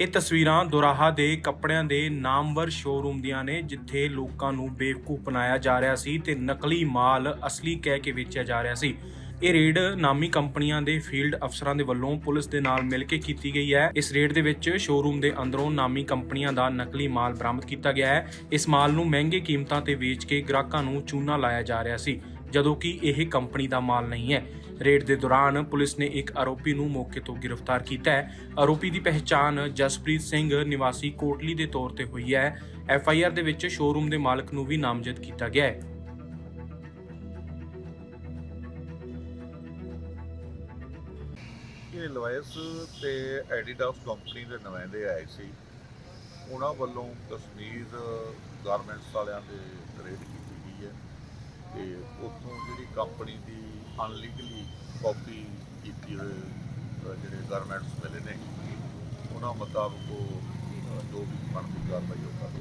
ਇਹ ਤਸਵੀਰਾਂ ਦੁਰਾਹਾ ਦੇ ਕੱਪੜਿਆਂ ਦੇ ਨਾਮਵਰ ਸ਼ੋਰੂਮ ਦੀਆਂ ਨੇ, ਜਿੱਥੇ ਲੋਕਾਂ ਨੂੰ ਬੇਵਕੂਫ ਬਣਾਇਆ ਜਾ ਰਿਹਾ ਸੀ ਤੇ ਨਕਲੀ ਮਾਲ ਅਸਲੀ ਕਹਿ ਕੇ ਵੇਚਿਆ ਜਾ ਰਿਹਾ ਸੀ। ਇਹ ਰੇਡ ਨਾਮੀ ਕੰਪਨੀਆਂ ਦੇ ਫੀਲਡ ਅਫਸਰਾਂ ਦੇ ਵੱਲੋਂ ਪੁਲਿਸ ਦੇ ਨਾਲ ਮਿਲ ਕੇ ਕੀਤੀ ਗਈ ਹੈ। ਇਸ ਰੇਡ ਦੇ ਵਿੱਚ ਸ਼ੋਰੂਮ ਦੇ ਅੰਦਰੋਂ ਨਾਮੀ ਕੰਪਨੀਆਂ ਦਾ ਨਕਲੀ ਮਾਲ ਬਰਾਮਦ ਕੀਤਾ ਗਿਆ ਹੈ। ਇਸ ਮਾਲ ਨੂੰ ਮਹਿੰਗੇ ਕੀਮਤਾਂ ਤੇ ਵੇਚ ਕੇ ਗ੍ਰਾਹਕਾਂ ਨੂੰ ਚੂਨਾ ਲਾਇਆ ਜਾ ਰਿਹਾ ਸੀ। ਜਦੋਂ ਕਿ ਇਹ ਕੰਪਨੀ ਦਾ ਮਾਲ ਨਹੀਂ ਹੈ। ਰੇਡ ਦੇ ਦੌਰਾਨ ਪੁਲਿਸ ਨੇ ਇੱਕ ਆਰੋਪੀ ਨੂੰ ਮੌਕੇ ਤੋਂ ਗ੍ਰਿਫਤਾਰ ਕੀਤਾ ਹੈ। ਆਰੋਪੀ ਦੀ ਪਹਿਚਾਣ ਜਸਪ੍ਰੀਤ ਸਿੰਘ ਨਿਵਾਸੀ ਕੋਟਲੀ ਦੇ ਤੌਰ ਤੇ ਹੋਈ ਹੈ। ਐਫ ਆਈ ਆਰ ਦੇ ਵਿੱਚ ਸ਼ੋਰੂਮ ਦੇ ਮਾਲਕ ਨੂੰ ਵੀ ਨਾਮਜ਼ਦ ਕੀਤਾ ਗਿਆ ਹੈ। ਇਹ ਲਵਾਇਸ ਤੇ ਐਡੀਡਾਸ ਕੰਪਨੀ ਦੇ ਨੁਮਾਇੰਦੇ ਆਏ ਸੀ। ਉਹਨਾਂ ਵੱਲੋਂ ਕਸ਼ਮੀਰ ਗਾਰਮੈਂਟਸ ਵਾਲਿਆਂ ਦੇ ਰੇਡ ਕੀਤੀ ਗਈ ਹੈ। ਤੇ ਉੱਥੋਂ ਜਿਹੜੀ ਕੰਪਨੀ ਦੀ ਅਨਲੀਗਲੀ ਕਾਪੀ ਕੀਤੀ ਹੋਏ ਜਿਹੜੇ ਗਾਰਮੈਂਟਸ ਮਿਲੇ ਨੇ, ਉਹਨਾਂ ਮੁਤਾਬਕ ਉਹ ਜੋ ਵੀ ਬਣਦੀ ਕਾਰਵਾਈ ਉਹ ਕਰਦੇ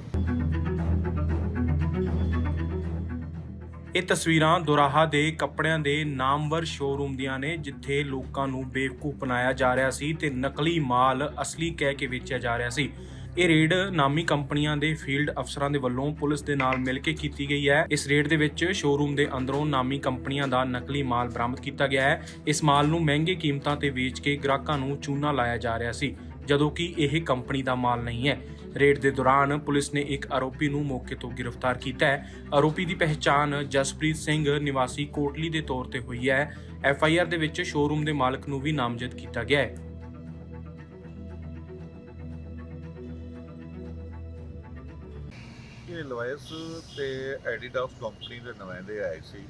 ਇਹ ਤਸਵੀਰਾਂ ਦੁਰਾਹਾ ਦੇ ਕੱਪੜਿਆਂ ਦੇ ਨਾਮਵਰ ਸ਼ੋਰੂਮ ਦੀਆਂ ਨੇ, ਜਿੱਥੇ ਲੋਕਾਂ ਨੂੰ ਬੇਵਕੂਫ ਬਣਾਇਆ ਜਾ ਰਿਹਾ ਸੀ ਤੇ ਨਕਲੀ ਮਾਲ ਅਸਲੀ ਕਹਿ ਕੇ ਵੇਚਿਆ ਜਾ ਰਿਹਾ ਸੀ। ਇਹ ਰੇਡ ਨਾਮੀ ਕੰਪਨੀਆਂ ਦੇ ਫੀਲਡ ਅਫਸਰਾਂ ਦੇ ਵੱਲੋਂ ਪੁਲਿਸ ਦੇ ਨਾਲ ਮਿਲ ਕੇ ਕੀਤੀ ਗਈ ਹੈ। ਇਸ ਰੇਡ ਦੇ ਵਿੱਚ ਸ਼ੋਰੂਮ ਦੇ ਅੰਦਰੋਂ ਨਾਮੀ ਕੰਪਨੀਆਂ ਦਾ ਨਕਲੀ ਮਾਲ ਬਰਾਮਦ ਕੀਤਾ ਗਿਆ ਹੈ। ਇਸ ਮਾਲ ਨੂੰ ਮਹਿੰਗੇ ਕੀਮਤਾਂ ਤੇ ਵੇਚ ਕੇ ਗ੍ਰਾਹਕਾਂ ਨੂੰ ਚੂਨਾ ਲਾਇਆ ਜਾ ਰਿਹਾ ਸੀ, ਜਦੋਂ ਕਿ ਇਹ ਕੰਪਨੀ ਦਾ ਮਾਲ ਨਹੀਂ ਹੈ। ਰੇਡ ਦੇ ਦੌਰਾਨ ਪੁਲਿਸ ਨੇ ਇੱਕ ਆਰੋਪੀ ਨੂੰ ਮੌਕੇ ਤੋਂ ਗ੍ਰਿਫਤਾਰ ਕੀਤਾ ਹੈ। ਆਰੋਪੀ ਦੀ ਪਹਿਚਾਣ ਜਸਪ੍ਰੀਤ ਸਿੰਘ ਨਿਵਾਸੀ ਕੋਟਲੀ ਦੇ ਤੌਰ ਤੇ ਹੋਈ ਹੈ। ਐਫ ਆਈ ਆਰ ਦੇ ਵਿੱਚ ਸ਼ੋਰੂਮ ਦੇ ਮਾਲਕ ਨੂੰ ਵੀ ਨਾਮਜ਼ਦ ਕੀਤਾ ਗਿਆ ਹੈ। ਇਹ ਲਵਾਇਸ ਤੇ ਐਡੀਡਾਸ ਕੰਪਨੀ ਦੇ ਨੁਮਾਇੰਦੇ ਆਏ ਸੀ,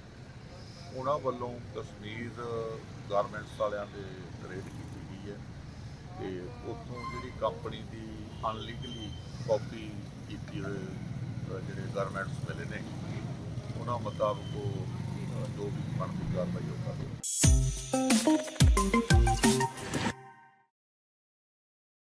ਉਹਨਾਂ ਵੱਲੋਂ ਕਸ਼ਮੀਰ ਗਾਰਮੈਂਟਸ ਵਾਲਿਆਂ ਦੇ ਰੇਡ ਕੀਤੀ ਗਈ ਹੈ ਤੇ ਉੱਥੋਂ ਜਿਹੜੀ ਕੰਪਨੀ ਦੀ ਅਨਲੀਗਲੀ ਕਾਪੀ ਕੀਤੀ ਹੋਏ ਜਿਹੜੇ ਗਾਰਮੈਂਟਸ ਮਿਲੇ ਨੇ, ਉਹਨਾਂ ਮੁਤਾਬਕ ਉਹ ਜੋ ਵੀ ਬਣਦੀ ਕਾਰਵਾਈ ਉਹ ਕਰਦੇ